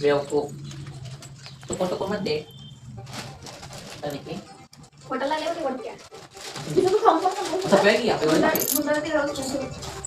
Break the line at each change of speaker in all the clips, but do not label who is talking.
बेवकूफ
तुको तुको मत दे तने की
कोटला ले वो कोट क्या
जिसको हम्म। खाऊं तो
सब गया पे वो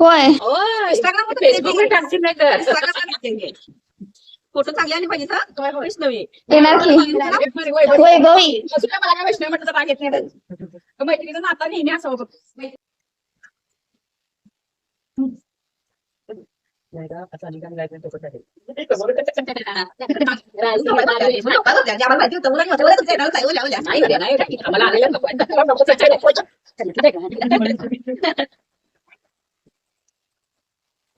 होय
फोटो चांगले आले पाहिजे
वैष्णवी
येणार की
होय काय वैष्णवी म्हटलं राग येत नाही मैत्रिणीचा नाता नेहमी
असं
होत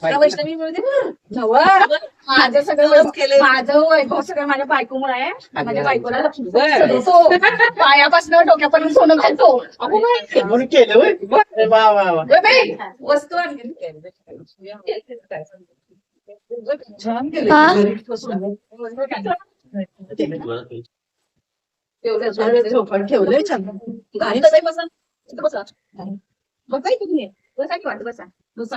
त्या वैष्णवी माझं सगळं माझं वैभव सगळं माझ्या बायकोमुळे आहे माझ्या बायकोला लक्ष्मी पायापासून डोक्यापर्यंत सोनं घालतो
म्हणून केलं होय. बरं, वा वा वा
वस्तू
छान हा? केलं
झोपण
ठेवलंय छान
गाणी कसं बसा इथं बसा बसा इथे तुम्ही बसा की वाट बसा बसा